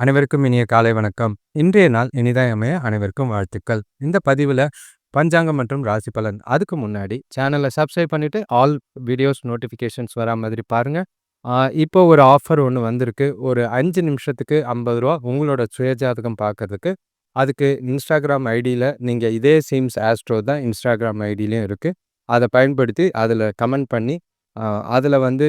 அனைவருக்கும் இனிய காலை வணக்கம். இன்றைய நாள் இனிதாய் அமைய அனைவருக்கும் வாழ்த்துக்கள். இந்த பதிவில் பஞ்சாங்கம் மற்றும் ராசி பலன் அதுக்கு முன்னாடி சேனலை சப்ஸ்கிரைப் பண்ணிவிட்டு ஆல் வீடியோஸ் நோட்டிஃபிகேஷன்ஸ் வரா மாதிரி பாருங்கள் இப்போ ஒரு ஆஃபர் ஒன்று வந்திருக்கு. ஒரு அஞ்சு நிமிஷத்துக்கு ஐம்பது ரூபா உங்களோட சுயஜாதகம் பார்க்கறதுக்கு அதுக்கு இன்ஸ்டாகிராம் ஐடியில் நீங்கள் இதே சீம்ஸ் ஆஸ்ட்ரோ தான் இன்ஸ்டாகிராம் ஐடியிலையும் இருக்குது அதை பயன்படுத்தி அதில் கமெண்ட் பண்ணி அதில் வந்து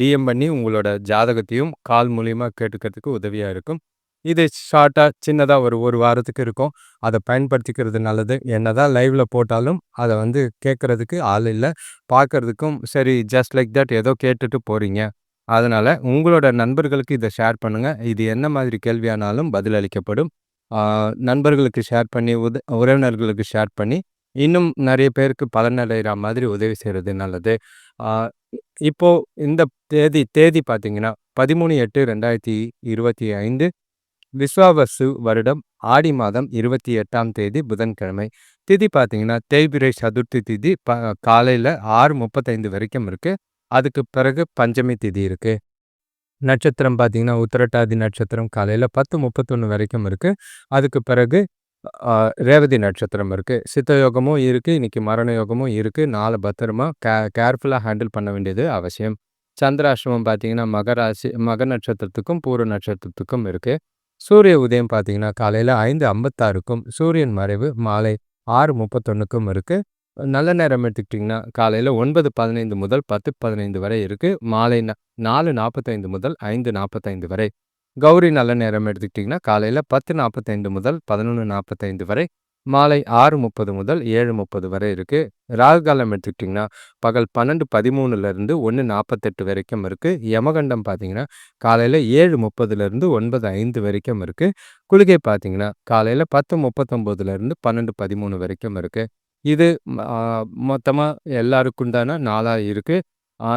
டிஎம் பண்ணி உங்களோட ஜாதகத்தையும் கால் மூலியமாக கேட்டுக்கிறதுக்கு உதவியாக இருக்கும். இது ஷார்ட்டாக சின்னதாக ஒரு ஒரு வாரத்துக்கு இருக்கும். அதை பயன்படுத்திக்கிறது நல்லது. என்ன தான் லைவில் போட்டாலும் அதை வந்து கேட்குறதுக்கு ஆள் இல்லை. பார்க்கறதுக்கும் சரி ஜஸ்ட் லைக் தட் ஏதோ கேட்டுட்டு போகிறீங்க அதனால் உங்களோட நண்பர்களுக்கு இதை ஷேர் பண்ணுங்கள் இது என்ன மாதிரி கேள்வியானாலும் பதிலளிக்கப்படும். நண்பர்களுக்கு ஷேர் பண்ணி உத உறவினர்களுக்கு ஷேர் பண்ணி இன்னும் நிறைய பேருக்கு பலனடைகிற மாதிரி உதவி செய்கிறது நல்லது. இப்போது இந்த தேதி தேதி பார்த்தீங்கன்னா பதிமூணு எட்டு ரெண்டாயிரத்தி இருபத்தி ஐந்து விஸ்வாவசு வருடம் ஆடி மாதம் இருபத்தி எட்டாம் தேதி புதன்கிழமை. திதி பார்த்தீங்கன்னா தேய்பிரை சதுர்த்தி திதி ப காலையில் ஆறு முப்பத்தைந்து வரைக்கும் இருக்குது அதுக்கு பிறகு பஞ்சமி திதி இருக்குது நட்சத்திரம் பார்த்தீங்கன்னா உத்திரட்டாதி நட்சத்திரம் காலையில் பத்து முப்பத்தொன்று வரைக்கும் இருக்குது அதுக்கு பிறகு ரேவதி நட்சத்திரம் இருக்குது சித்த யோகமும் இருக்குது இன்றைக்கி மரண யோகமும் இருக்குது நாலு பத்திரமா கே கேர்ஃபுல்லாக ஹேண்டில் பண்ண வேண்டியது அவசியம். சந்திராஷ்டிரமம் பார்த்தீங்கன்னா மகராசி மக நட்சத்திரத்துக்கும் பூர்வ நட்சத்திரத்துக்கும் இருக்குது சூரிய உதயம் பார்த்தீங்கன்னா காலையில் ஐந்து ஐம்பத்தாறுக்கும் சூரியன் மறைவு மாலை ஆறு முப்பத்தொன்றுக்கும் இருக்குது நல்ல நேரம் எடுத்துக்கிட்டிங்கன்னா காலையில் ஒன்பது பதினைந்து முதல் பத்து பதினைந்து வரை இருக்குது மாலை நாலு நாற்பத்தைந்து முதல் ஐந்து நாற்பத்தைந்து வரை. கௌரி நல்ல நேரம் எடுத்துக்கிட்டிங்கன்னா காலையில் பத்து நாற்பத்தைந்து முதல் பதினொன்று நாற்பத்தைந்து வரை மாலை ஆறு முப்பது முதல் ஏழு முப்பது வரை இருக்குது ராகு காலம் எடுத்துக்கிட்டிங்கன்னா பகல் பன்னெண்டு பதிமூணுலேருந்து ஒன்று நாற்பத்தெட்டு வரைக்கும் இருக்குது யமகண்டம் பார்த்தீங்கன்னா காலையில் ஏழு முப்பதுலேருந்து ஒன்பது ஐந்து வரைக்கும் இருக்குது குளிகை பார்த்தீங்கன்னா காலையில் பத்து முப்பத்தொம்போதுலேருந்து பன்னெண்டு பதிமூணு வரைக்கும் இருக்குது இது மொத்தமாக எல்லாருக்குண்டான நாளாக இருக்குது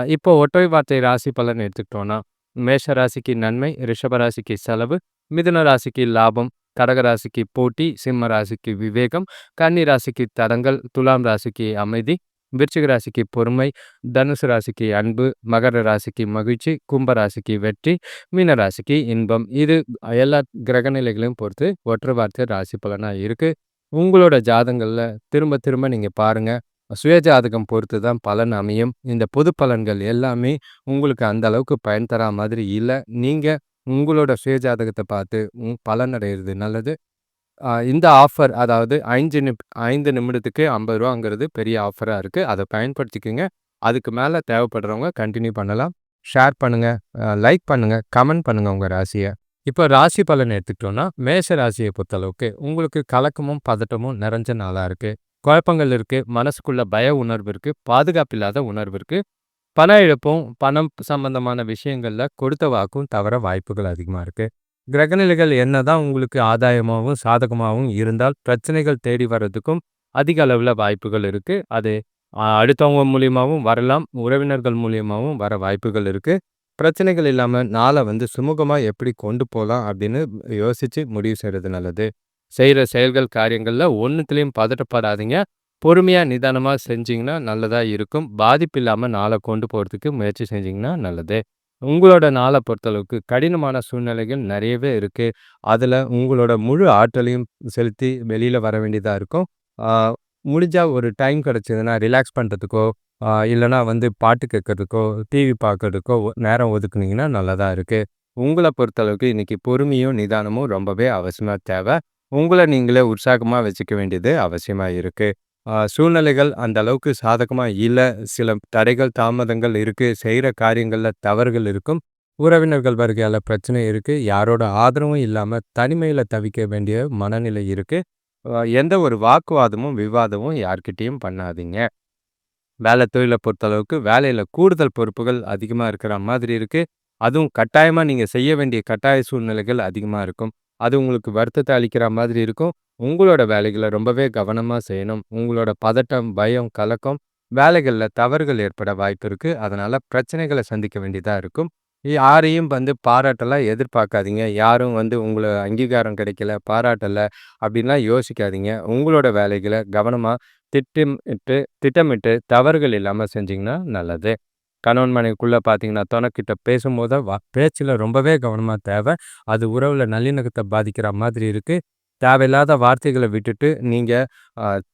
இப்போ ஒற்றை வார்த்தை ராசி பலன் எடுத்துக்கிட்டோன்னா மேஷ ராசிக்கு நன்மை ரிஷபராசிக்கு செலவு மிதுன ராசிக்கு லாபம் கடக ராசிக்கு போட்டி சிம்ம ராசிக்கு விவேகம் கன்னி ராசிக்கு தடங்கள் துலாம் ராசிக்கு அமைதி விருச்சிக ராசிக்கு பொறுமை தனுசு ராசிக்கு அன்பு மகர ராசிக்கு மகிழ்ச்சி கும்ப ராசிக்கு வெற்றி மீன ராசிக்கு இன்பம். இது எல்லா கிரகநிலைகளையும் பொறுத்து ஒற்றை வார்த்தை ராசி பலனாக இருக்குது உங்களோட ஜாதங்களில் திரும்ப திரும்ப நீங்கள் பாருங்கள் சுயஜாதகம் பொறுத்து தான் பலன் அமையும். இந்த பொது பலன்கள் எல்லாமே உங்களுக்கு அந்த அளவுக்கு பயன் தரா மாதிரி இல்லை. நீங்கள் உங்களோட சுயஜாதகத்தை பார்த்து பலன் அடைகிறது நல்லது. இந்த ஆஃபர் அதாவது ஐந்து நிப் ஐந்து நிமிடத்துக்கு ஐம்பது ரூபாங்கிறது பெரிய ஆஃபராக இருக்குது அதை பயன்படுத்திக்கோங்க. அதுக்கு மேலே தேவைப்படுறவங்க கண்டினியூ பண்ணலாம். ஷேர் பண்ணுங்கள் லைக் பண்ணுங்கள் கமெண்ட் பண்ணுங்கள் உங்கள் ராசியை. இப்போ ராசி பலன் எடுத்துக்கிட்டோன்னா மேஷ ராசியை பொறுத்தளவுக்கு உங்களுக்கு கலக்கமும் பதட்டமும் நிறைஞ்ச நாளாக இருக்குது குழப்பங்கள் இருக்குது மனசுக்குள்ள பய உணர்வு இருக்குது பாதுகாப்பு இல்லாத உணர்வு இருக்குது பண இழப்பும் பணம் சம்பந்தமான விஷயங்களில் கொடுத்த வாக்கும் தவற வாய்ப்புகள் அதிகமாக இருக்குது கிரகநிலைகள் என்னதான் உங்களுக்கு ஆதாயமாகவும் சாதகமாகவும் இருந்தால் பிரச்சனைகள் தேடி வர்றதுக்கும் அதிக அளவில் வாய்ப்புகள் இருக்குது அது அடுத்தவங்க மூலியமாகவும் வரலாம் உறவினர்கள் மூலியமாகவும் வர வாய்ப்புகள் இருக்குது பிரச்சனைகள் இல்லாமல் நாளை வந்து சுமூகமாக எப்படி கொண்டு போகலாம் அப்படின்னு யோசித்து முடிவு செய்கிறது நல்லது. செய்கிற செயல்கள் காரியங்களில் ஒன்றுத்துலேயும் பதட்டப்படாதீங்க. பொறுமையாக நிதானமாக செஞ்சிங்கன்னா நல்லதாக இருக்கும். பாதிப்பு இல்லாமல் நாளை கொண்டு போகிறதுக்கு முயற்சி செஞ்சிங்கன்னா நல்லது. உங்களோட நாளை பொறுத்தளவுக்கு கடினமான சூழ்நிலைகள் நிறையவே இருக்குது அதில் உங்களோட முழு ஆற்றலையும் செலுத்தி வெளியில் வர வேண்டியதாக இருக்கும். முடிஞ்சால் ஒரு டைம் கிடச்சிதுன்னா ரிலாக்ஸ் பண்ணுறதுக்கோ இல்லைனா வந்து பாட்டு கேட்குறதுக்கோ டிவி பார்க்குறதுக்கோ நேரம் ஒதுக்குனீங்கன்னா நல்லதாக இருக்குது உங்களை பொறுத்தளவுக்கு இன்றைக்கி பொறுமையும் நிதானமும் ரொம்பவே அவசியமாக தேவை. உங்களை நீங்களே உற்சாகமாக வச்சுக்க வேண்டியது அவசியமாக இருக்குது சூழ்நிலைகள் அந்த அளவுக்கு சாதகமாக இல்லை. சில தடைகள் தாமதங்கள் இருக்குது செய்கிற காரியங்களில் தவறுகள் இருக்கும். உறவினர்கள் வருகையால் பிரச்சனை இருக்குது யாரோட ஆதரவும் இல்லாமல் தனிமையில் தவிக்க வேண்டிய மனநிலை இருக்குது எந்த ஒரு வாக்குவாதமும் விவாதமும் யார்கிட்டையும் பண்ணாதீங்க. வேலை தொழிலை பொறுத்தளவுக்கு வேலையில் கூடுதல் பொறுப்புகள் அதிகமாக இருக்கிற மாதிரி இருக்குது அதுவும் கட்டாயமாக நீங்கள் செய்ய வேண்டிய கட்டாய சூழ்நிலைகள் அதிகமாக இருக்கும். அது உங்களுக்கு வருத்தத்தை அளிக்கிற மாதிரி இருக்கும். உங்களோட வேலைகளை ரொம்பவே கவனமாக செய்யணும். உங்களோட பதட்டம் பயம் கலக்கம் வேலைகளில் தவறுகள் ஏற்பட வாய்ப்பு இருக்குது அதனால் பிரச்சனைகளை சந்திக்க வேண்டியதாக இருக்கும். யாரையும் வந்து பாராட்டெல்லாம் எதிர்பார்க்காதீங்க. யாரும் வந்து உங்களை அங்கீகாரம் கிடைக்கல பாராட்டலை அப்படின்லாம் யோசிக்காதீங்க. உங்களோட வேலைகளை கவனமாக திட்டமிட்டு திட்டமிட்டு தவறுகள் இல்லாமல் செஞ்சிங்கன்னா நல்லது. கணவன் மனைவிக்குள்ளே பார்த்தீங்கன்னா, துணக்கிட்ட பேசும்போது வ பேச்சில் ரொம்பவே கவனமாக தேவை. அது உறவில் நல்லிணக்கத்தை பாதிக்கிற மாதிரி இருக்குது தேவையில்லாத வார்த்தைகளை விட்டுட்டு, நீங்கள்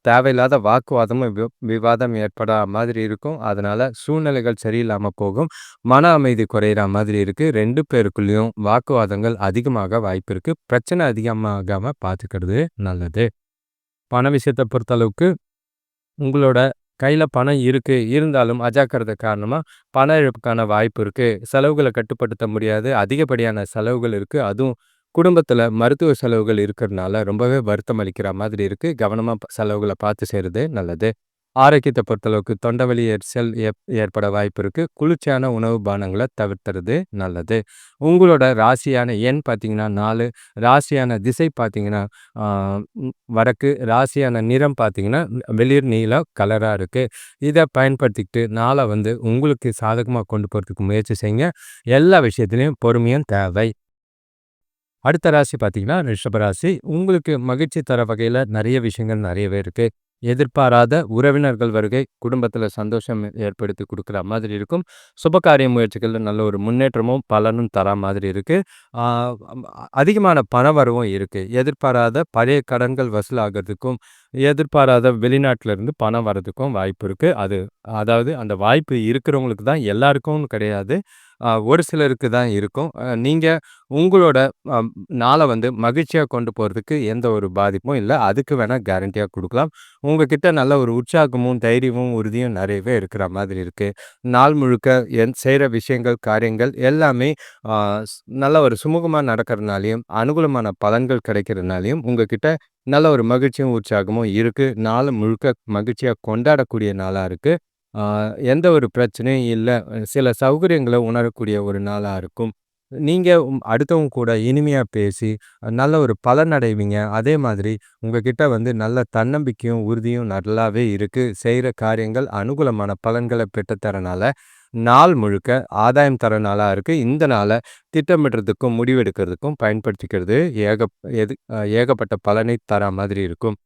தேவையில்லாத வாக்குவாதமும், வி விவாதம் ஏற்படா மாதிரி இருக்கும். அதனால் சூழ்நிலைகள் சரியில்லாமல் போகும். மன அமைதி குறையிற மாதிரி இருக்குது ரெண்டு பேருக்குள்ளேயும் வாக்குவாதங்கள் அதிகமாக வாய்ப்பு இருக்குது பிரச்சனை அதிகமாகாமல் பார்த்துக்கிறது நல்லது. பண விஷயத்தை பொறுத்தளவுக்கு, உங்களோட கையில் பணம் இருக்குது இருந்தாலும் அஜாக்கிரதை காரணமாக பண இழப்புக்கான வாய்ப்பு இருக்குது செலவுகளை கட்டுப்படுத்த முடியாது. அதிகப்படியான செலவுகள் இருக்குது அதுவும் குடும்பத்தில் மருத்துவ செலவுகள் இருக்கிறனால ரொம்பவே வருத்தம் அளிக்கிற மாதிரி இருக்குது கவனமாக செலவுகளை பார்த்து செய்கிறது நல்லது. ஆரோக்கியத்தை பொறுத்தளவுக்கு தொண்டை எரிச்சல் ஏப் ஏற்பட வாய்ப்பு இருக்கு. குளிர்ச்சியான உணவு பானங்களை தவிர்த்துறது நல்லது. உங்களோட ராசியான எண் பார்த்தீங்கன்னா நாலு ராசியான திசை பார்த்தீங்கன்னா, வடக்கு. ராசியான நிறம் பார்த்தீங்கன்னா, வெளிர் நீளம் கலராக இருக்கு. இதை பயன்படுத்திக்கிட்டு நாளை வந்து உங்களுக்கு சாதகமாக கொண்டு போகிறதுக்கு முயற்சி செய்யுங்க. எல்லா விஷயத்துலையும் பொறுமையும் தேவை. அடுத்த ராசி பார்த்தீங்கன்னா, ரிஷபராசி உங்களுக்கு மகிழ்ச்சி தர வகையில் நிறைய விஷயங்கள் நிறையவே இருக்குது எதிர்பாராத உறவினர்கள் வருகை, குடும்பத்தில் சந்தோஷம் ஏற்படுத்தி கொடுக்குற மாதிரி இருக்கும். சுபகாரிய முயற்சிகளில் நல்ல ஒரு முன்னேற்றமும், பலனும் தரா மாதிரி இருக்குது அதிகமான பணவரவும் இருக்குது எதிர்பாராத பழைய கடன்கள் வசூலாகிறதுக்கும் எதிர்பாராத வெளிநாட்டிலேருந்து பணம் வரதுக்கும் வாய்ப்பு இருக்குது அது அதாவது அந்த வாய்ப்பு இருக்கிறவங்களுக்கு தான் எல்லாருக்கும் கிடையாது. ஒரு சிலருக்கு தான் இருக்கும். நீங்கள் உங்களோட நாளை வந்து மகிழ்ச்சியாக கொண்டு போகிறதுக்கு எந்த ஒரு பாதிப்பும் இல்லை. அதுக்கு வேணால் கேரண்டியாக கொடுக்கலாம். உங்ககிட்ட நல்ல ஒரு உற்சாகமும், தைரியமும், உறுதியும் நிறையவே இருக்கிற மாதிரி இருக்குது நாள் முழுக்க என் செய்கிற விஷயங்கள், காரியங்கள் எல்லாமே நல்ல ஒரு சுமூகமாக நடக்கிறதுனாலையும் அனுகூலமான பலன்கள் கிடைக்கிறதுனாலையும் உங்ககிட்ட நல்ல ஒரு மகிழ்ச்சியும், உற்சாகமும் இருக்குது நாள் முழுக்க மகிழ்ச்சியாக கொண்டாடக்கூடிய நாளாக இருக்குது எந்த ஒரு பிரச்சனையும் இல்லை சில சௌகரியங்களை உணரக்கூடிய ஒரு நாளாக இருக்கும். நீங்கள் அடுத்தவங்க கூட இனிமையாக பேசி, நல்ல ஒரு பலன் அடைவீங்க. அதே மாதிரி உங்ககிட்ட வந்து நல்ல தன்னம்பிக்கையும், உறுதியும் நல்லாவே இருக்குது செய்கிற காரியங்கள் அனுகூலமான பலன்களை பெற்றுத்தரனால நாள் முழுக்க ஆதாயம் தர நாளாக இருக்குது இந்த நாளை திட்டமிடுறதுக்கும், முடிவெடுக்கிறதுக்கும் பயன்படுத்திக்கிறது ஏகப் எது ஏகப்பட்ட பலனை தரா மாதிரி இருக்கும்.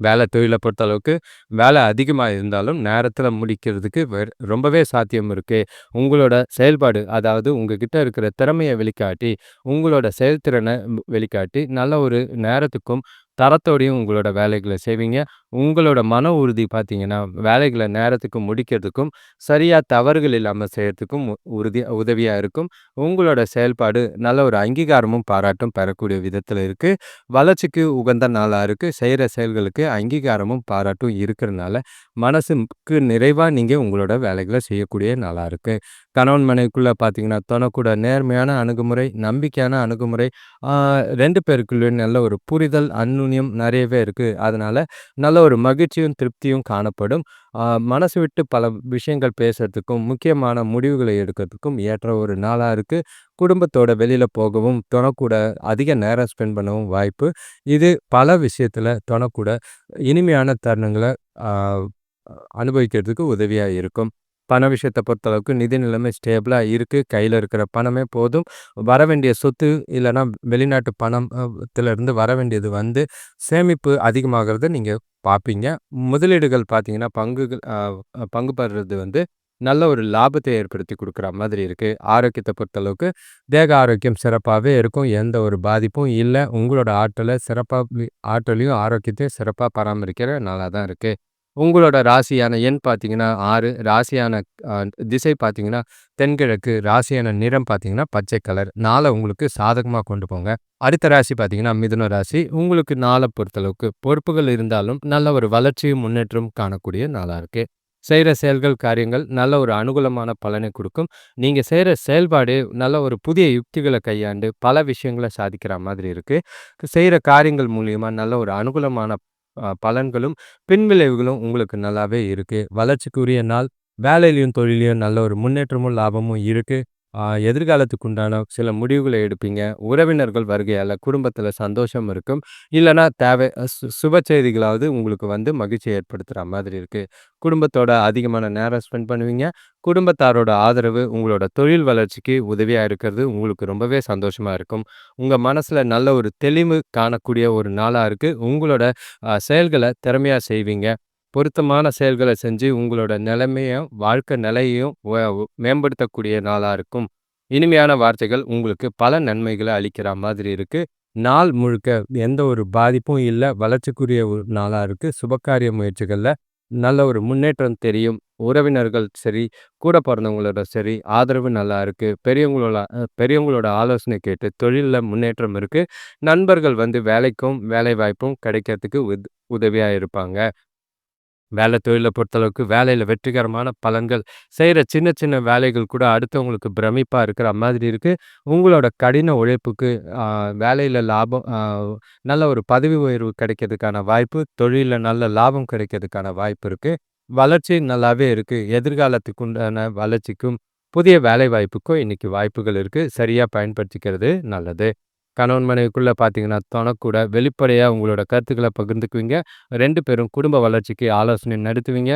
வேலை தொழில பொறுத்தளவுக்கு, வேலை அதிகமாக இருந்தாலும் நேரத்தில் முடிக்கிறதுக்கு ரொம்பவே சாத்தியம் இருக்கு. உங்களோட செயல்பாடு, அதாவது உங்ககிட்ட இருக்கிற திறமையை வெளிக்காட்டி, உங்களோட செயல்திறனை வெளிக்காட்டி, நல்ல ஒரு நேரத்துக்கும், தரத்தோடையும் உங்களோட வேலைகளை செய்வீங்க. உங்களோட மன உறுதி பார்த்தீங்கன்னா, வேலைகளை நேரத்துக்கு முடிக்கிறதுக்கும், சரியாக தவறுகள் இல்லாமல் செய்கிறதுக்கும் உறுதி உதவியாக இருக்கும். உங்களோட செயல்பாடு நல்ல ஒரு அங்கீகாரமும், பாராட்டும் பெறக்கூடிய விதத்தில் இருக்குது வளர்ச்சிக்கு உகந்த நாளாக இருக்குது செய்கிற செயல்களுக்கு அங்கீகாரமும், பாராட்டும் இருக்கிறனால, மனசுக்கு நிறைவாக நீங்கள் உங்களோட வேலைகளை செய்யக்கூடிய நாளாக இருக்குது கணவன் மனைவிக்குள்ளே பார்த்தீங்கன்னா, தொனக்கூட நேர்மையான அணுகுமுறை, நம்பிக்கையான அணுகுமுறை, ரெண்டு பேருக்குள்ளேயும் நல்ல ஒரு புரிதல், அந்யுன்யம் நிறையவே இருக்குது அதனால் நல்ல ஒரு மகிழ்ச்சியும், திருப்தியும் காணப்படும். மனசு விட்டு பல விஷயங்கள் பேசுறதுக்கும், முக்கியமான முடிவுகளை எடுக்கிறதுக்கும் ஏற்ற ஒரு நாளாக இருக்குது குடும்பத்தோட வெளியில் போகவும், தொணக்கூட அதிக நேரம் ஸ்பெண்ட் பண்ணவும் வாய்ப்பு. இது பல விஷயத்தில் தொணக்கூட இனிமையான தருணங்களை அனுபவிக்கிறதுக்கு உதவியாக இருக்கும். பண விஷயத்தை பொறுத்தளவுக்கு நிதி நிலைமை ஸ்டேபிளாக இருக்குது கையில் இருக்கிற பணமே போதும். வர வேண்டிய சொத்து இல்லைனா வெளிநாட்டு பணம் வர வேண்டியது வந்து, சேமிப்பு அதிகமாகிறத நீங்கள் பார்ப்பீங்க. முதலீடுகள் பார்த்தீங்கன்னா, பங்குகள் பங்கு பெறுறது வந்து நல்ல ஒரு லாபத்தை ஏற்படுத்தி கொடுக்குற மாதிரி இருக்குது ஆரோக்கியத்தை பொறுத்தளவுக்கு, தேக ஆரோக்கியம் சிறப்பாகவே இருக்கும். எந்த ஒரு பாதிப்பும் இல்லை உங்களோட ஆற்றல சிறப்பாக ஆற்றலையும், ஆரோக்கியத்தையும் சிறப்பாக பராமரிக்கிற நல்லா தான் இருக்குது உங்களோட ராசியான எண் பார்த்தீங்கன்னா ஆறு ராசியான திசை பார்த்தீங்கன்னா, தென்கிழக்கு. ராசியான நிறம் பார்த்தீங்கன்னா, பச்சை கலர். நாளை உங்களுக்கு சாதகமாக கொண்டு போங்க. அடுத்த ராசி பார்த்தீங்கன்னா, மிதுன ராசி. உங்களுக்கு நாளை பொறுத்தளவுக்கு பொறுப்புகள் இருந்தாலும், நல்ல ஒரு வளர்ச்சியும், முன்னேற்றமும் காணக்கூடிய நாளாக இருக்கு. செய்கிற செயல்கள், காரியங்கள் நல்ல ஒரு அனுகூலமான பலனை கொடுக்கும் நீங்கள் செய்கிற செயல்பாடு நல்ல ஒரு புதிய யுக்திகளை கையாண்டு, பல விஷயங்கள சாதிக்கிற மாதிரி இருக்குது செய்கிற காரியங்கள் மூலியமாக நல்ல ஒரு அனுகூலமான பலன்களும், பின்விளைவுகளும் உங்களுக்கு நல்லாவே இருக்குது வளர்ச்சிக்குரிய நாள். வேலையிலையும் தொழிலையும் நல்ல ஒரு முன்னேற்றமும், லாபமும் இருக்குது எதிர்காலத்துக்குண்டான எதிர்காலத்துக்கு உண்டான சில முடிவுகளை எடுப்பீங்க. உறவினர்கள் வருகையால் குடும்பத்தில் சந்தோஷம் இருக்கும். இல்லைனா தேவை சு சுப செய்திகளாவது உங்களுக்கு வந்து மகிழ்ச்சி ஏற்படுத்துகிற மாதிரி இருக்குது குடும்பத்தோட அதிகமான நேரம் ஸ்பெண்ட் பண்ணுவீங்க. குடும்பத்தாரோட ஆதரவு உங்களோட தொழில் வளர்ச்சிக்கு உதவியாக இருக்கிறது உங்களுக்கு ரொம்பவே சந்தோஷமாக இருக்கும். உங்கள் மனசில் நல்ல ஒரு தெளிவு காணக்கூடிய ஒரு நாளாக இருக்குது உங்களோட செயல்களை திறமையாக செய்வீங்க. பொருத்தமான செயல்களை செஞ்சு உங்களோட நிலைமையும், வாழ்க்கை நிலையையும் மேம்படுத்தக்கூடிய நாளாக இருக்கும். இனிமையான வார்த்தைகள் உங்களுக்கு பல நன்மைகளை அளிக்கிற மாதிரி இருக்குது நாள் முழுக்க எந்த ஒரு பாதிப்பும் இல்லை வளர்ச்சிக்குரிய ஒரு நாளாக இருக்குது சுபகாரிய முயற்சிகளில் நல்ல ஒரு முன்னேற்றம் தெரியும். உறவினர்கள் சரி, கூட பிறந்தவங்களோட சரி, ஆதரவு நல்லா இருக்குது பெரியவங்களோட பெரியவங்களோட ஆலோசனை கேட்டு தொழிலில் முன்னேற்றம் இருக்கு. நண்பர்கள் வந்து வேலைக்கும், வேலைவாய்ப்பும் கிடைக்கிறதுக்கு உத் உதவியாக இருப்பாங்க. வேலை தொழிலை பொறுத்தளவுக்கு வேலையில வெற்றிகரமான பலன்கள், செய்கிற சின்ன சின்ன வேலைகள் கூட அடுத்தவங்களுக்கு பிரமிப்பா இருக்கிற மாதிரி இருக்கு. உங்களோட கடின உழைப்புக்கு வேலையில் வேலையில லாபம் நல்ல ஒரு பதவி உயர்வு கிடைக்கிறதுக்கான வாய்ப்பு, தொழில்ல நல்ல லாபம் கிடைக்கிறதுக்கான வாய்ப்பு இருக்கு. வளர்ச்சி நல்லாவே இருக்கு. எதிர்காலத்துக்கு உண்டான வளர்ச்சிக்கும், புதிய வேலை வாய்ப்புக்கும் இன்னைக்கு வாய்ப்புகள் இருக்கு. சரியா பயன்படுத்திக்கிறது நல்லது. கணவன் மனைவிக்குள்ளே பார்த்தீங்கன்னா, தொணக்கூட வெளிப்படையாக உங்களோட கருத்துக்களை பகிர்ந்துக்குவீங்க. ரெண்டு பேரும் குடும்ப வளர்ச்சிக்கு ஆலோசனை நடத்துவீங்க.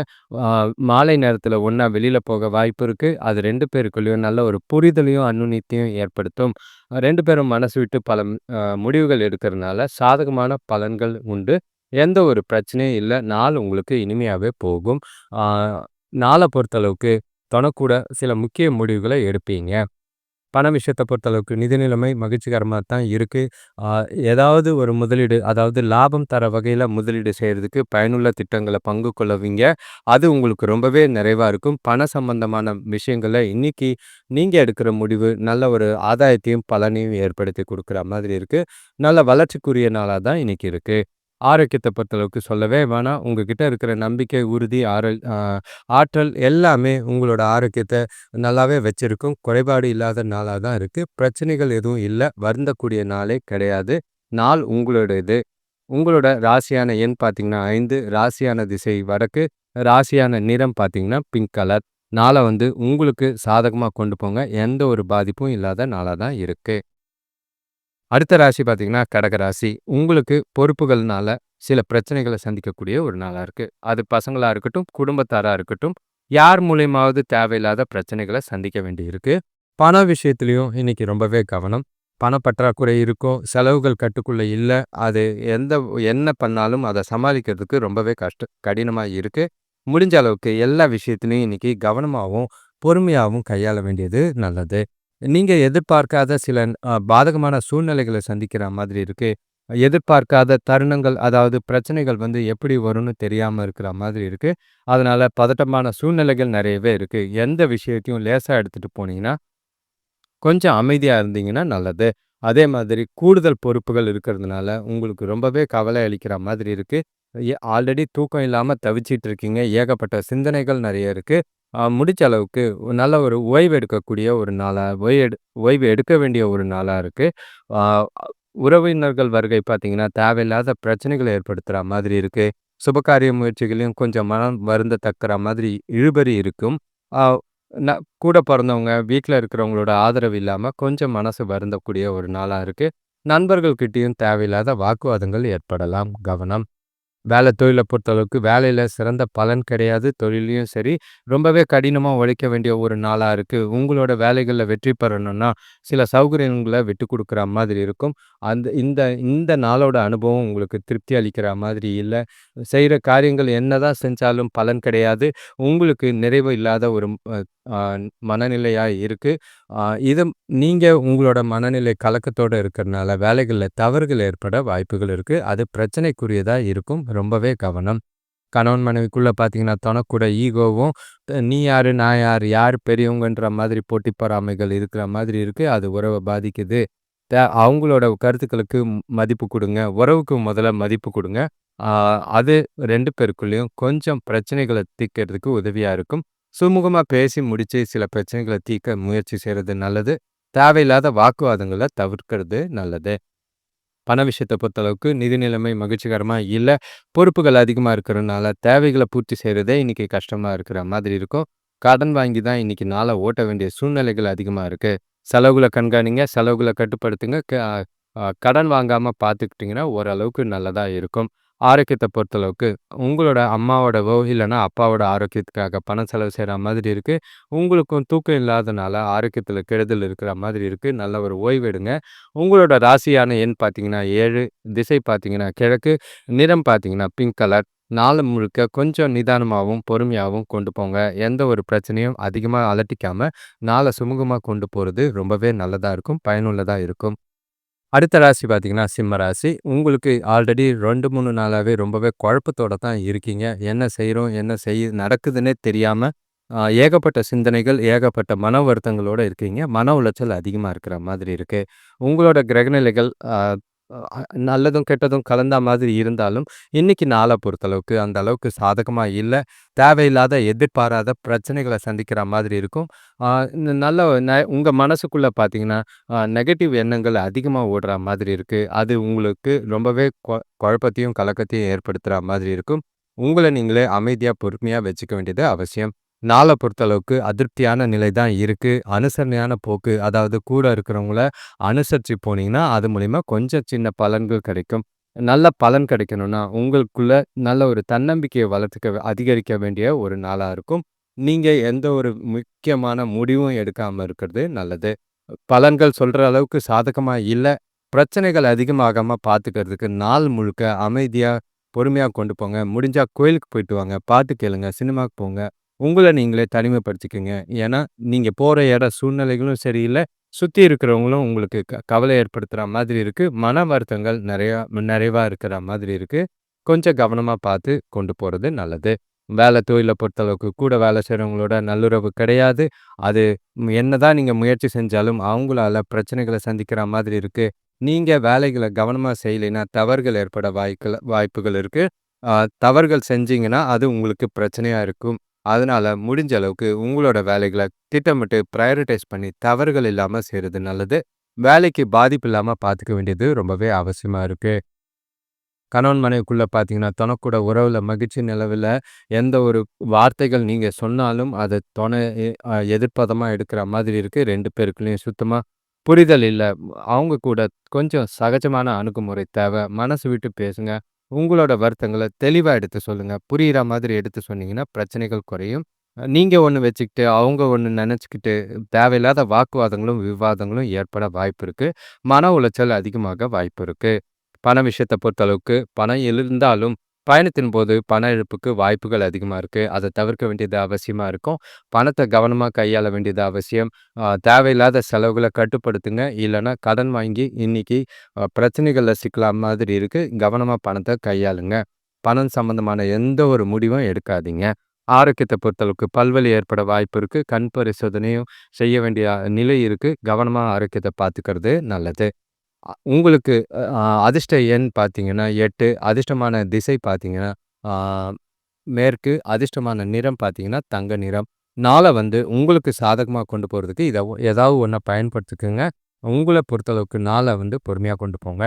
மாலை நேரத்தில் ஒன்றா வெளியில் போக வாய்ப்பு இருக்குது அது ரெண்டு பேருக்குள்ளேயும் நல்ல ஒரு புரிதலையும், அந்யுன்யத்தையும் ஏற்படுத்தும். ரெண்டு பேரும் மனசு விட்டு பல முடிவுகள் எடுக்கிறதுனால சாதகமான பலன்கள் உண்டு. எந்த ஒரு பிரச்சனையும் இல்லை நாள் உங்களுக்கு இனிமையாகவே போகும். நாளை பொறுத்தளவுக்கு தொணக்கூட சில முக்கிய முடிவுகளை எடுப்பீங்க. பண விஷயத்தை பொறுத்தளவுக்கு நிதி நிலைமை மகிழ்ச்சிகரமாக தான் இருக்குது ஏதாவது ஒரு முதலீடு, அதாவது லாபம் தர வகையில் முதலீடு செய்கிறதுக்கு பயனுள்ள திட்டங்களை பங்கு கொள்ளவீங்க அது உங்களுக்கு ரொம்பவே நிறைவாக இருக்கும். பண சம்பந்தமான விஷயங்களை இன்னைக்கு நீங்கள் எடுக்கிற முடிவு நல்ல ஒரு ஆதாயத்தையும், பலனையும் ஏற்படுத்தி கொடுக்குற மாதிரி இருக்குது நல்ல வளர்ச்சிக்குரிய நாளாக தான் இன்னைக்கு இருக்குது ஆரோக்கியத்தை பொறுத்தளவுக்கு சொல்லவே வேணாம். உங்ககிட்ட இருக்கிற நம்பிக்கை, உறுதி, ஆறல் ஆற்றல் எல்லாமே உங்களோட ஆரோக்கியத்த நல்லாவே வச்சிருக்கும். குறைபாடு இல்லாத நாளா தான் இருக்கு. பிரச்சனைகள் எதுவும் இல்ல. வருந்தக்கூடிய நாளே கிடையாது. நாள் உங்களுடையது. உங்களோட ராசியான எண் பார்த்திங்கன்னா ஐந்து ராசியான திசை வடக்கு, ராசியான நிறம் பார்த்திங்கன்னா பிங்க் கலர். நாள வந்து உங்களுக்கு சாதகமா கொண்டு போங்க. எந்த ஒரு பாதிப்பும் இல்லாத நாளா தான் இருக்கு. அடுத்த ராசி பார்த்தீங்கன்னா, கடக ராசி. உங்களுக்கு பொறுப்புகள்னால சில பிரச்சனைகளை சந்திக்கக்கூடிய ஒரு நாளாக இருக்குது அது பசங்களாக இருக்கட்டும், குடும்பத்தாராக இருக்கட்டும், யார் மூலியமாவது தேவையில்லாத பிரச்சனைகளை சந்திக்க வேண்டியிருக்கு. பண விஷயத்துலையும் இன்னைக்கு ரொம்பவே கவனம். பணப்பற்றாக்குறை இருக்கும். செலவுகள் கட்டுக்குள்ளே இல்லை அது எந்த என்ன பண்ணாலும் அதை சமாளிக்கிறதுக்கு ரொம்பவே கஷ்ட கடினமாக இருக்குது முடிஞ்ச அளவுக்கு எல்லா விஷயத்துலையும் இன்னைக்கு கவனமாகவும் பொறுமையாகவும் கையாள வேண்டியது நல்லது. நீங்க எதிர்பார்க்காத சில பாதகமான சூழ்நிலைகளை சந்திக்கிற மாதிரி இருக்கு. எதிர்பார்க்காத தருணங்கள், அதாவது பிரச்சனைகள் வந்து எப்படி வரும்னு தெரியாம இருக்கிற மாதிரி இருக்கு. அதனால பதட்டமான சூழ்நிலைகள் நிறையவே இருக்கு. எந்த விஷயத்தையும் லேசா எடுத்துட்டு போனீங்கன்னா கொஞ்சம் அமைதியா இருந்தீங்கன்னா நல்லது. அதே மாதிரி கூடுதல் பொறுப்புகள் இருக்கிறதுனால, உங்களுக்கு ரொம்பவே கவலை அளிக்கிற மாதிரி இருக்கு. ஆல்ரெடி தூக்கம் இல்லாம தவிச்சிட்டு இருக்கீங்க. ஏகப்பட்ட சிந்தனைகள் நிறைய இருக்கு. அ அளவுக்கு நல்ல ஒரு ஓய்வு எடுக்கக்கூடிய ஒரு நாளாக ஓய்வு எடு ஓய்வு எடுக்க வேண்டிய ஒரு நாளாக இருக்குது உறவினர்கள் வருகை பார்த்திங்கன்னா தேவையில்லாத பிரச்சனைகளை ஏற்படுத்துகிற மாதிரி இருக்குது சுபகாரிய முயற்சிகளையும் கொஞ்சம் மனம் வருந்தத்தக்கற மாதிரி இழுபறி இருக்கும். ந கூட பிறந்தவங்க வீட்டில் இருக்கிறவங்களோட ஆதரவு இல்லாமல் கொஞ்சம் மனசு வருந்தக்கூடிய ஒரு நாளாக இருக்குது நண்பர்கள்கிட்டேயும் தேவையில்லாத வாக்குவாதங்கள் ஏற்படலாம். கவனம். வேலை தொழிலை பொறுத்தளவுக்கு வேலையில் சிறந்த பலன் கிடையாது. தொழிலையும் சரி, ரொம்பவே கடினமாக உழைக்க வேண்டிய ஒரு நாளாக இருக்குது உங்களோட வேலைகளில் வெற்றி பெறணும்னா, சில சௌகரியங்களை விட்டு கொடுக்குற மாதிரி இருக்கும். அந்த இந்த இந்த நாளோட அனுபவம் உங்களுக்கு திருப்தி அளிக்கிற மாதிரி இல்லை செய்கிற காரியங்கள் என்னதான் செஞ்சாலும் பலன் கிடையாது. உங்களுக்கு நிறைவு இல்லாத ஒரு மனநிலையாக இருக்குது இது நீங்கள் உங்களோட மனநிலை கலக்கத்தோடு இருக்கிறனால, வேலைகளில் தவறுகள் ஏற்பட வாய்ப்புகள் இருக்குது அது பிரச்சனைக்குரியதாக இருக்கும். ரொம்பவே கவனம். கணவன் மனைவிக்குள்ளே பார்த்தீங்கன்னா, தொணக்கூட ஈகோவும், நீ யார் நான் யார் யார் பெரியவங்கன்ற மாதிரி போட்டி பொறாமைகள் இருக்கிற மாதிரி இருக்குது அது உறவை பாதிக்குது. த அவங்களோட கருத்துக்களுக்கு மதிப்பு கொடுங்க உறவுக்கு முதல்ல மதிப்பு கொடுங்க அது ரெண்டு பேருக்குள்ளயும் கொஞ்சம் பிரச்சனைகள தீர்க்கிறதுக்கு உதவியா இருக்கும். சுமூகமாக பேசி முடிச்சு சில பிரச்சனைகள தீர்க்க முயற்சி செய்கிறது நல்லது. தேவையில்லாத வாக்குவாதங்கள தவிர்க்கிறது நல்லது. பண விஷயத்த பொறுத்தளவுக்கு நிதி நிலைமை மகிழ்ச்சிகரமா இல்ல. பொறுப்புகள் அதிகமா இருக்கிறதுனால தேவைகளை பூர்த்தி செய்கிறதே இன்றைக்கி கஷ்டமா இருக்கிற மாதிரி இருக்கும். கடன் வாங்கி தான் இன்னைக்கு நாள ஓட்ட வேண்டிய சூழ்நிலைகள் அதிகமா இருக்கு. செலவுகளை கண்காணிங்க. செலவுகளை கட்டுப்படுத்துங்க. க கடன் வாங்காமல் பார்த்துக்கிட்டிங்கன்னா ஓரளவுக்கு நல்லதாக இருக்கும். ஆரோக்கியத்தை பொறுத்தளவுக்கு, உங்களோட அம்மாவோடவோ, இல்லைனா அப்பாவோட ஆரோக்கியத்துக்காக பணம் செலவு செய்கிற மாதிரி இருக்குது உங்களுக்கும் தூக்கம் இல்லாதனால ஆரோக்கியத்தில் கெடுதல் இருக்கிற மாதிரி இருக்குது நல்ல ஒரு ஓய்வெடுங்க உங்களோட ராசியான எண் பார்த்தீங்கன்னா ஏழு திசை பார்த்தீங்கன்னா கிழக்கு, நிறம் பார்த்தீங்கன்னா பிங்க் கலர். நாள் முழுக்க கொஞ்சம் நிதானமாகவும் பொறுமையாகவும் கொண்டு போங்க. எந்த ஒரு பிரச்சனையும் அதிகமாக அலட்டிக்காமல் நாளை சுமூகமாக கொண்டு போகிறது ரொம்பவே நல்லதாக இருக்கும். பயனுள்ளதாக இருக்கும். அடுத்த ராசி பார்த்தீங்கன்னா, சிம்ம ராசி. உங்களுக்கு ஆல்ரெடி ரெண்டு மூணு நாளாகவே ரொம்பவே குழப்பத்தோடு தான் இருக்கீங்க. என்ன செய்கிறோம் என்ன செய்ய நடக்குதுன்னே தெரியாமல் ஏகப்பட்ட சிந்தனைகள், ஏகப்பட்ட மன வருத்தங்களோட இருக்கீங்க. மன உளைச்சல் அதிகமாக இருக்கிற மாதிரி இருக்குது உங்களோட கிரகநிலைகள் நல்லதும், கெட்டதும் கலந்தா மாதிரி இருந்தாலும், இன்னைக்கு நாளை பொறுத்தளவுக்கு அந்த அளவுக்கு சாதகமாக இல்லை தேவையில்லாத, எதிர்பாராத பிரச்சனைகளை சந்திக்கிற மாதிரி இருக்கும். இந்த நல்ல ந உங்கள் மனசுக்குள்ளே பார்த்தீங்கன்னா, நெகட்டிவ் எண்ணங்கள் அதிகமாக ஓடுற மாதிரி இருக்குது அது உங்களுக்கு ரொம்பவே கொ குழப்பத்தையும், கலக்கத்தையும் ஏற்படுத்துகிற மாதிரி இருக்கும். உங்களை நீங்களே அமைதியாக பொறுமையாக வச்சுக்க வேண்டியது அவசியம். நாளை பொறுத்தளவுக்கு அதிருப்தியான நிலை தான் இருக்குது அனுசரணையான போக்கு, அதாவது கூட இருக்கிறவங்கள அனுசரித்து போனீங்கன்னா, அது மூலிமா கொஞ்சம் சின்ன பலன்கள் கிடைக்கும். நல்ல பலன் கிடைக்கணும்னா, உங்களுக்குள்ள நல்ல ஒரு தன்னம்பிக்கையை வளர்த்துக்க அதிகரிக்க வேண்டிய ஒரு நாளாக இருக்கும். நீங்கள் எந்த ஒரு முக்கியமான முடிவும் எடுக்காமல் இருக்கிறது நல்லது. பலன்கள் சொல்கிற அளவுக்கு சாதகமாக இல்லை பிரச்சனைகள் அதிகமாகாமல் பார்த்துக்கிறதுக்கு நாள் முழுக்க அமைதியாக பொறுமையாக கொண்டு போங்க. முடிஞ்சால் கோயிலுக்கு போயிட்டு வாங்க. பாட்டு கேளுங்க. சினிமாவுக்கு போங்க. உங்களை நீங்களே தனிமைப்படுத்திக்கங்க. ஏன்னா, நீங்கள் போகிற இட சூழ்நிலைகளும் சரியில்லை சுற்றி இருக்கிறவங்களும் உங்களுக்கு க கவலை ஏற்படுத்துகிற மாதிரி இருக்கு. மன வருத்தங்கள் நிறையா நிறைவாக இருக்கிற மாதிரி இருக்கு. கொஞ்சம் கவனமாக பார்த்து கொண்டு போகிறது நல்லது. வேலை தொழிலை பொறுத்தளவுக்கு கூட வேலை செய்கிறவங்களோட நல்லுறவு கிடையாது. அது என்னதான் நீங்கள் முயற்சி செஞ்சாலும், அவங்களால பிரச்சனைகளை சந்திக்கிற மாதிரி இருக்கு. நீங்கள் வேலைகளை கவனமாக செய்யலைன்னா, தவறுகள் ஏற்பட வாய்க்கள் வாய்ப்புகள் இருக்குது தவறுகள் செஞ்சீங்கன்னா, அது உங்களுக்கு பிரச்சனையாக இருக்கும். அதனால முடிஞ்ச அளவுக்கு உங்களோட வேலைகளை திட்டமிட்டு பிரையாரிடைஸ் பண்ணி தவறுகள் இல்லாம செய்கிறது நல்லது. வேலைக்கு பாதிப்பு இல்லாமல் பார்த்துக்க வேண்டியது ரொம்பவே அவசியமா இருக்கு. கணவன் மனைவிக்குள்ள பார்த்தீங்கன்னா, தனக்கூட உறவுல மகிழ்ச்சி நிலவில் எந்த ஒரு வார்த்தைகள் நீங்க சொன்னாலும், அத துணை எ எதிர்ப்பதமா எடுக்கிற மாதிரி இருக்கு. ரெண்டு பேருக்குள்ளயும் சுத்தமா புரிதல் இல்ல. அவங்க கூட கொஞ்சம் சகஜமான அணுகுமுறை தேவை மனசு விட்டு பேசுங்க. உங்களோட வருத்தங்களை தெளிவாக எடுத்து சொல்லுங்கள் புரிகிற மாதிரி எடுத்து சொன்னீங்கன்னா, பிரச்சனைகள் குறையும். நீங்கள் ஒன்று வச்சுக்கிட்டு, அவங்க ஒன்று நினச்சிக்கிட்டு தேவையில்லாத வாக்குவாதங்களும், விவாதங்களும் ஏற்பட வாய்ப்பு இருக்குது மன உளைச்சல் அதிகமாக வாய்ப்பு இருக்குது பண விஷயத்தை பொறுத்தளவுக்கு, பணம் இருந்தாலும், பயணத்தின் போது பண இழப்புக்கு வாய்ப்புகள் அதிகமாக இருக்குது அதை தவிர்க்க வேண்டியது அவசியமாக இருக்கும். பணத்தை கவனமாக கையாள வேண்டியது அவசியம். தேவையில்லாத செலவுகளை கட்டுப்படுத்துங்க. இல்லைன்னா கடன் வாங்கி இன்னைக்கு பிரச்சனைகளில் சிக்கலாம் மாதிரி இருக்குது கவனமாக பணத்தை கையாளுங்க. பணம் சம்பந்தமான எந்த ஒரு முடிவும் எடுக்காதீங்க. ஆரோக்கியத்தை பொறுத்தளவுக்கு பல்வலி ஏற்பட வாய்ப்பு இருக்குது கண் பரிசோதனையும் செய்ய வேண்டிய நிலை இருக்குது கவனமாக ஆரோக்கியத்தை பார்த்துக்கிறது நல்லது. உங்களுக்கு அதிர்ஷ்ட எண் பார்த்தீங்கன்னா எட்டு அதிர்ஷ்டமான திசை பார்த்தீங்கன்னா, மேற்கு. அதிர்ஷ்டமான நிறம் பார்த்தீங்கன்னா, தங்க நிறம். நாளை வந்து உங்களுக்கு சாதகமாக கொண்டு போகிறதுக்கு இதை ஏதாவது ஒன்றை பயன்படுத்திக்கோங்க உங்களை பொறுத்தளவுக்கு நாளை வந்து பொறுமையாக கொண்டு போங்க.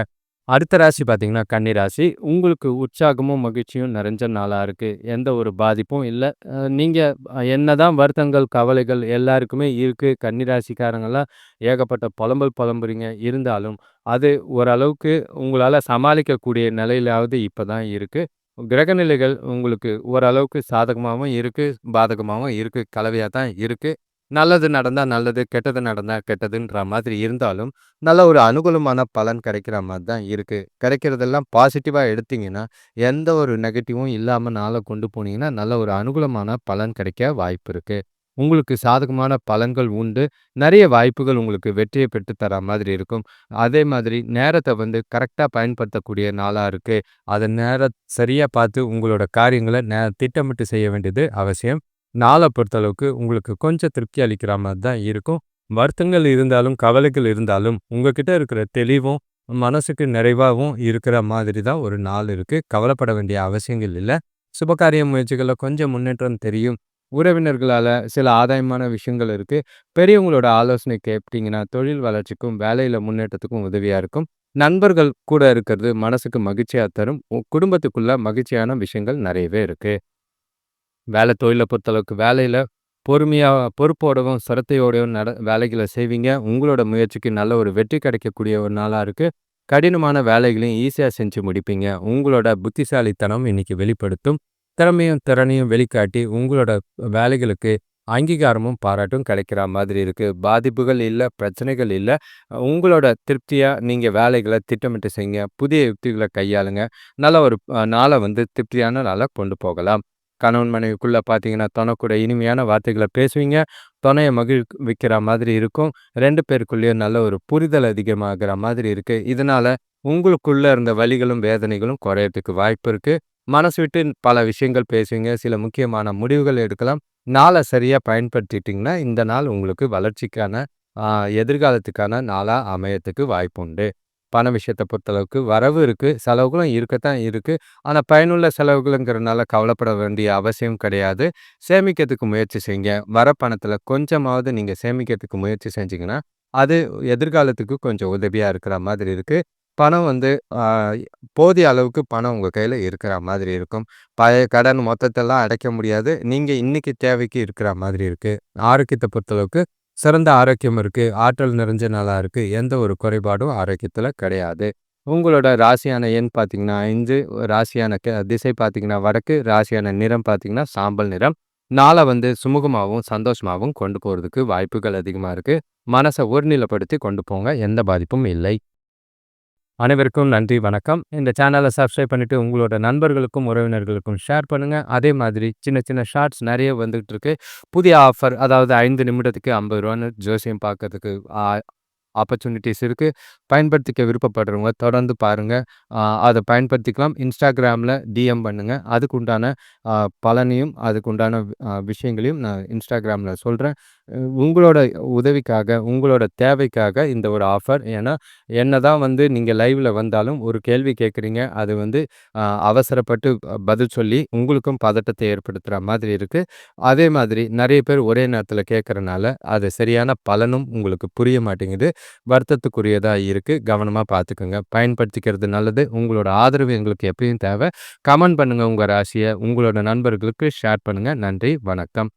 அடுத்த ராசி பார்த்தீங்கன்னா, கன்னி ராசி. உங்களுக்கு உற்சாகமும், மகிழ்ச்சியும் நிறைஞ்ச நாளாக இருக்குது எந்த ஒரு பாதிப்பும் இல்லை. நீங்கள் என்ன தான் வருத்தங்கள், கவலைகள் எல்லாருக்குமே இருக்குது கன்னி ராசிக்காரங்களாம் ஏகப்பட்ட புலம்பல் புலம்புறீங்க. இருந்தாலும், அது ஓரளவுக்கு உங்களால் சமாளிக்கக்கூடிய நிலையிலாவது இப்போ தான் இருக்குது கிரகநிலைகள் உங்களுக்கு ஓரளவுக்கு சாதகமாகவும் இருக்குது பாதகமாகவும் இருக்குது கலவையாக தான் இருக்குது நல்லது நடந்தால் நல்லது, கெட்டது நடந்தால் கெட்டதுன்ற மாதிரி இருந்தாலும், நல்ல ஒரு அனுகூலமான பலன் கிடைக்கிற மாதிரி தான் இருக்குது கிடைக்கிறதெல்லாம் பாசிட்டிவாக எடுத்திங்கன்னா எந்த ஒரு நெகட்டிவும் இல்லாமல் நாளை கொண்டு போனீங்கன்னா, நல்ல ஒரு அனுகூலமான பலன் கிடைக்க வாய்ப்பு இருக்குது உங்களுக்கு சாதகமான பலன்கள் உண்டு. நிறைய வாய்ப்புகள் உங்களுக்கு வெற்றியை பெற்று தர மாதிரி இருக்கும். அதே மாதிரி நேரத்தை வந்து கரெக்டாக பயன்படுத்தக்கூடிய நாளாக இருக்குது அதை நேர சரியாக பார்த்து உங்களோட காரியங்களை நே திட்டமிட்டு செய்ய வேண்டியது அவசியம். நாள பொறுத்தளவுக்கு உங்களுக்கு கொஞ்சம் திருப்தி அளிக்கிற மாதிரி தான் இருக்கும். வருத்தங்கள் இருந்தாலும், கவலைகள் இருந்தாலும், உங்ககிட்ட இருக்கிற தெளிவும், மனசுக்கு நிறைவாவும் இருக்கிற மாதிரி தான் ஒரு நாள் இருக்கு. கவலைப்பட வேண்டிய அவசியங்கள் இல்ல. சுபகாரிய முயற்சிகளில் கொஞ்சம் முன்னேற்றம் தெரியும். உறவினர்களால சில ஆதாயமான விஷயங்கள் இருக்கு. பெரியவங்களோட ஆலோசனை கேட்டிங்கன்னா தொழில் வளர்ச்சிக்கும், வேலையில முன்னேற்றத்துக்கும் உதவியா இருக்கும். நண்பர்கள் கூட இருக்கிறது மனசுக்கு மகிழ்ச்சியா தரும். உ குடும்பத்துக்குள்ள மகிழ்ச்சியான விஷயங்கள் நிறையவே இருக்கு. வேலை தொழில பொறுத்தளவுக்கு வேலையில பொறுமையா, பொறுப்போடவும், சிரத்தையோடவும் நட வேலைகளை செய்வீங்க. உங்களோட முயற்சிக்கு நல்ல ஒரு வெற்றி கிடைக்கக்கூடிய ஒரு நாளா இருக்கு. கடினமான வேலைகளையும் ஈஸியா செஞ்சு முடிப்பீங்க. உங்களோட புத்திசாலித்தனம் இன்னைக்கு வெளிப்படுத்தும். திறமையும், திறனையும் வெளிக்காட்டி உங்களோட வேலைகளுக்கு அங்கீகாரமும், பாராட்டும் கிடைக்கிற மாதிரி இருக்கு. பாதிப்புகள் இல்ல, பிரச்சனைகள் இல்ல. உங்களோட திருப்தியா நீங்க வேலைகளை திட்டமிட்டு செய்யுங்க. புதிய யுக்திகளை கையாளுங்க. நல்ல ஒரு நாளை நாள வந்து திருப்தியான நாளாக கொண்டு போகலாம். கணவன் மனைவிக்குள்ள பார்த்தீங்கன்னா, தொண கூட இனிமையான வார்த்தைகள பேசுவீங்க. துணையை மகிழ்விக்கிற மாதிரி இருக்கும். ரெண்டு பேருக்குள்ளேயும் நல்ல ஒரு புரிதல் அதிகமாகிற மாதிரி இருக்கு. இதனால உங்களுக்குள்ள இருந்த வலிகளும், வேதனைகளும் குறையறதுக்கு வாய்ப்பு இருக்கு. மனசு விட்டு பல விஷயங்கள் பேசுவீங்க. சில முக்கியமான முடிவுகள் எடுக்கலாம். நாள சரியா பயன்படுத்திட்டீங்கன்னா, இந்த நாள் உங்களுக்கு வளர்ச்சிக்கான, எதிர்காலத்துக்கான எதிர்காலத்துக்கான நாளா வாய்ப்பு உண்டு பண விஷயத்த பொறுத்தளவுக்கு வரவு இருக்குது செலவுகளும் இருக்கத்தான் இருக்குது ஆனால் பயனுள்ள செலவுகளுங்கிறனால கவலைப்பட வேண்டிய அவசியம் கிடையாது. சேமிக்கிறதுக்கு முயற்சி செய்யுங்க. வர பணத்தில் கொஞ்சமாவது நீங்கள் சேமிக்கிறதுக்கு முயற்சி செஞ்சீங்கன்னா, அது எதிர்காலத்துக்கு கொஞ்சம் உதவியாக இருக்கிற மாதிரி இருக்குது பணம் வந்து போதிய அளவுக்கு பணம் உங்கள் கையில் இருக்கிற மாதிரி இருக்கும். பழைய கடன் மொத்தத்தெல்லாம் அடைக்க முடியாது. நீங்கள் இன்றைக்கி தேவைக்கு இருக்கிற மாதிரி இருக்குது ஆரோக்கியத்தை பொறுத்தளவுக்கு சிறந்த ஆரோக்கியம் இருக்கு. ஆற்றல் நிறைஞ்ச நாளா இருக்கு. எந்த ஒரு குறைபாடும் ஆரோக்கியத்துல கிடையாது. உங்களோட ராசியான எண் பார்த்தீங்கன்னா 5, ராசியான க திசை பார்த்தீங்கன்னா வடக்கு, ராசியான நிறம் பார்த்தீங்கன்னா சாம்பல் நிறம். நாளை வந்து சுமூகமாவும், சந்தோஷமாவும் கொண்டு போறதுக்கு வாய்ப்புகள் அதிகமா இருக்கு. மனச ஒருநிலைப்படுத்தி கொண்டு போங்க. எந்த பாதிப்பும் இல்லை. அனைவருக்கும் நன்றி, வணக்கம். இந்த சேனலை சப்ஸ்கிரைப் பண்ணிட்டு உங்களோட நண்பர்களுக்கும், உறவினர்களுக்கும் ஷேர் பண்ணுங்கள் அதே மாதிரி சின்ன சின்ன ஷார்ட்ஸ் நிறைய வந்துகிட்டு இருக்கு. புதிய ஆஃபர் அதாவது ஐந்து நிமிடத்துக்கு ஐம்பது ரூபான்னு ஜோசியம் பார்க்கறதுக்கு ஆப்பர்ச்சுனிட்டிஸ் இருக்குது பயன்படுத்திக்க விருப்பப்படுறவங்க தொடர்ந்து பாருங்கள் அதை பயன்படுத்திக்கலாம். இன்ஸ்டாகிராமில் டிஎம் பண்ணுங்கள் அதுக்குண்டான பலனையும், அதுக்குண்டான விஷயங்களையும் நான் இன்ஸ்டாகிராமில் சொல்கிறேன் உங்களோட உதவிக்காக, உங்களோட தேவைக்காக இந்த ஒரு ஆஃபர். ஏன்னா, என்னதான் வந்து நீங்கள் லைவில் வந்தாலும் ஒரு கேள்வி கேட்குறீங்க. அது வந்து அவசரப்பட்டு பதில் சொல்லி உங்களுக்கும் பதட்டத்தை ஏற்படுத்துகிற மாதிரி இருக்குது அதே மாதிரி நிறைய பேர் ஒரே நேரத்தில் கேட்கறனால, அது சரியான பலனும் உங்களுக்கு புரிய மாட்டேங்குது. வருத்தத்துக்குரியதாக இருக்கு. கவனமாக பார்த்துக்கோங்க பயன்படுத்திக்கிறது நல்லது. உங்களோட ஆதரவு எங்களுக்கு எப்பயும் தேவை. கமெண்ட் பண்ணுங்கள் உங்கள் ராசியை உங்களோட நண்பர்களுக்கு ஷேர் பண்ணுங்கள் நன்றி, வணக்கம்.